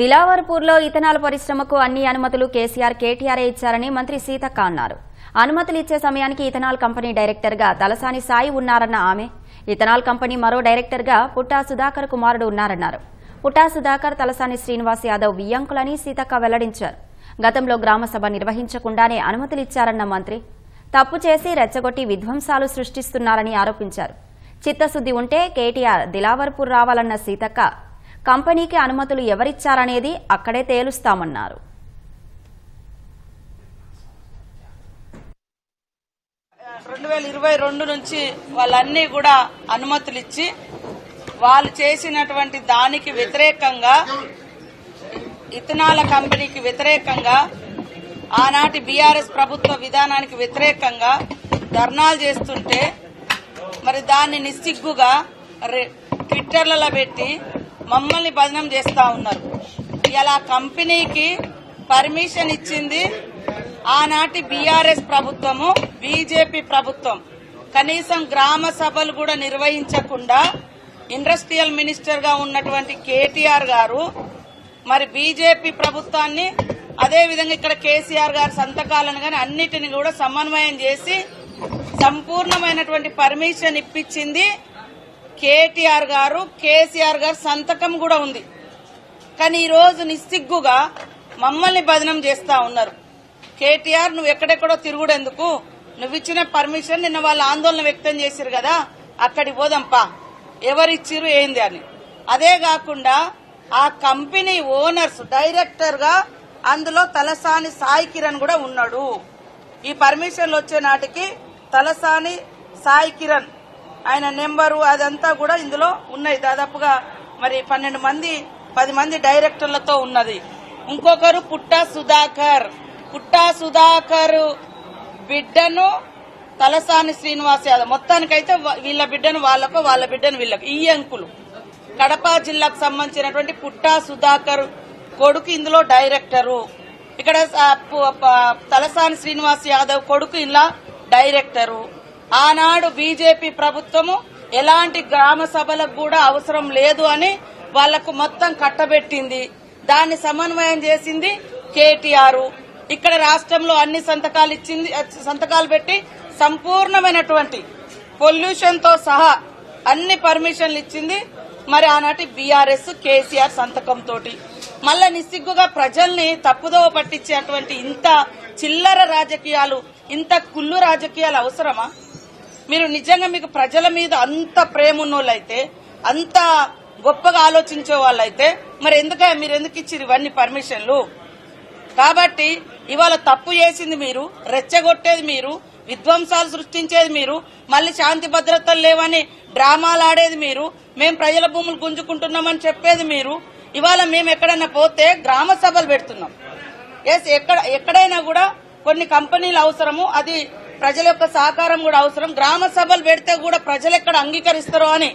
దిలావర్పూర్లో ethanol పరిశ్రమకు అన్ని అనుమతులు కేసీఆర్ కేటీఆర్ఏ ఇచ్చారని మంత్రి సీతక్క అన్నారు. అనుమతులు ఇచ్చే సమయానికి ఇథనాల్ కంపెనీ డైరెక్టర్గా తలసాని సాయి ఉన్నారన్న ఆమె. ఇథనాల్ కంపెనీ మరో డైరెక్టర్గా పుట్టా సుధాకర్ కుమారుడు ఉన్నారన్నారు. పుట్టా సుధాకర్ తలసాని శ్రీనివాస్ యాదవ్ వియ్యంకులని సీతక్క వెల్లడించారు. గతంలో గ్రామసభ నిర్వహించకుండానే అనుమతులిచ్చారన్న మంత్రి. తప్పు చేసి రెచ్చగొట్టి విధ్వంసాలు సృష్టిస్తున్నారని ఆరోపించారు. చిత్తశుద్ది ఉంటే కేటీఆర్ దిలావర్పూర్ రావాలన్న సీతక్క కంపెనీకి అనుమతులు ఎవరిచ్చారనేది అక్కడే తేలుస్తామన్నారు. రెండు వేల ఇరవై రెండు నుంచి వాళ్ళన్నీ కూడా అనుమతులు ఇచ్చి వాళ్ళు చేసినటువంటి దానికి వ్యతిరేకంగా ఇథనాల కంపెనీకి వ్యతిరేకంగా ఆనాటి బీఆర్ఎస్ ప్రభుత్వ విధానానికి వ్యతిరేకంగా ధర్నాలు చేస్తుంటే మరి దాన్ని నిస్సిగ్గుగా ట్విట్టర్లలో పెట్టి మమ్మల్ని భజనం చేస్తా ఉన్నారు. ఇలా కంపెనీకి పర్మిషన్ ఇచ్చింది ఆనాటి బీఆర్ఎస్ ప్రభుత్వము బీజేపీ ప్రభుత్వం. కనీసం గ్రామ సభలు కూడా నిర్వహించకుండా ఇండస్ట్రియల్ మినిస్టర్గా ఉన్నటువంటి కేటీఆర్ గారు మరి బీజేపీ ప్రభుత్వాన్ని అదే విధంగా ఇక్కడ కేసీఆర్ గారి సంతకాలను గాని అన్నిటిని కూడా సమన్వయం చేసి సంపూర్ణమైనటువంటి పర్మిషన్ ఇప్పించింది కేటీఆర్ గారు కేసీఆర్ గారు సంతకం కూడా ఉంది. కానీ ఈ రోజు నిస్సిగ్గుగా మమ్మల్ని బదనం చేస్తా ఉన్నారు. కేటీఆర్ నువ్వు ఎక్కడెక్కడో తిరుగుడెందుకు? నువ్వు ఇచ్చిన పర్మిషన్ నిన్న వాళ్ళు ఆందోళన వ్యక్తం చేశారు కదా అక్కడికి పోదాంపా ఎవరిచ్చిరు ఏంది అని. అదే కాకుండా ఆ కంపెనీ ఓనర్స్ డైరెక్టర్గా అందులో తలసాని సాయి కిరణ్ కూడా ఉన్నాడు. ఈ పర్మిషన్లు వచ్చే నాటికి తలసాని సాయి కిరణ్ ఆయన నెంబరు అదంతా కూడా ఇందులో ఉన్నాయి. దాదాపుగా మరి పన్నెండు మంది పది మంది డైరెక్టర్లతో ఉన్నది. ఇంకొకరు పుట్టా సుధాకర్. పుట్టా సుధాకర్ బిడ్డను తలసాని శ్రీనివాస్ యాదవ్. మొత్తానికైతే వీళ్ళ బిడ్డను వాళ్ళకు వాళ్ళ బిడ్డను వీళ్ళకు. ఈ అంకులు. కడప జిల్లాకు సంబంధించినటువంటి పుట్టా సుధాకర్ కొడుకు ఇందులో డైరెక్టరు. ఇక్కడ తలసాని శ్రీనివాస్ యాదవ్ కొడుకు ఇలా డైరెక్టరు. ఆనాడు బీజేపీ ప్రభుత్వము ఎలాంటి గ్రామ సభలకు కూడా అవసరం లేదు అని వాళ్ళకు మొత్తం కట్టబెట్టింది. దాన్ని సమన్వయం చేసింది కేటీఆర్. ఇక్కడ రాష్ట్రంలో అన్ని సంతకాలు ఇచ్చింది సంతకాలు పెట్టి సంపూర్ణమైనటువంటి పొల్యూషన్తో సహా అన్ని పర్మిషన్లు ఇచ్చింది. మరి ఆనాటి బీఆర్ఎస్ కేసీఆర్ సంతకం తోటి మళ్ళా నిస్సిగ్గుగా ప్రజల్ని తప్పుదోవ పట్టించేటువంటి ఇంత చిల్లర రాజకీయాలు ఇంత కుళ్ళు రాజకీయాలు అవసరమా? మీరు నిజంగా మీకు ప్రజల మీద అంత ప్రేమ ఉన్నోళ్ళైతే అంత గొప్పగా ఆలోచించే వాళ్ళైతే మరి ఎందుక మీరు ఎందుకు ఇచ్చిరు ఇవన్నీ పర్మిషన్లు? కాబట్టి ఇవాళ తప్పు చేసింది మీరు రెచ్చగొట్టేది మీరు విధ్వంసాలు సృష్టించేది మీరు మళ్ళీ శాంతి భద్రతలు లేవని డ్రామాలు ఆడేది మీరు మేము ప్రజల భూములు గుంజుకుంటున్నామని చెప్పేది మీరు ఇవాళ మేము ఎక్కడైనా పోతే గ్రామ సభలు పెడుతున్నాం. ఎస్ ఎక్కడ ఎక్కడైనా కూడా కొన్ని కంపెనీలు అవసరము అది ప్రజల యొక్క సహకారం కూడా అవసరం. గ్రామ సభలు పెడితే కూడా ప్రజలు ఎక్కడ అంగీకరిస్తారో అని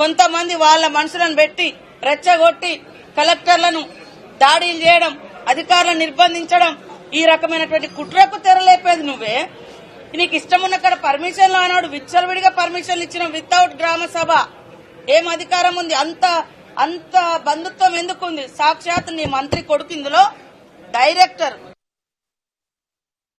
కొంతమంది వాళ్ళ మనుషులను పెట్టి రెచ్చగొట్టి కలెక్టర్లను దాడిలు చేయడం అధికారులను నిర్బంధించడం ఈ రకమైనటువంటి కుట్రకు తెరలేపేది నువ్వే. నీకు ఇష్టం ఉన్న కాడ పర్మిషన్లు ఆనాడు విచ్చలవిడిగా పర్మిషన్లు ఇచ్చిన వితౌట్ గ్రామ సభ. ఏం అధికారం ఉంది? అంత అంత బంధుత్వం ఎందుకు ఉంది? సాక్షాత్ నీ మంత్రి కొడుకు ఇందులో డైరెక్టర్.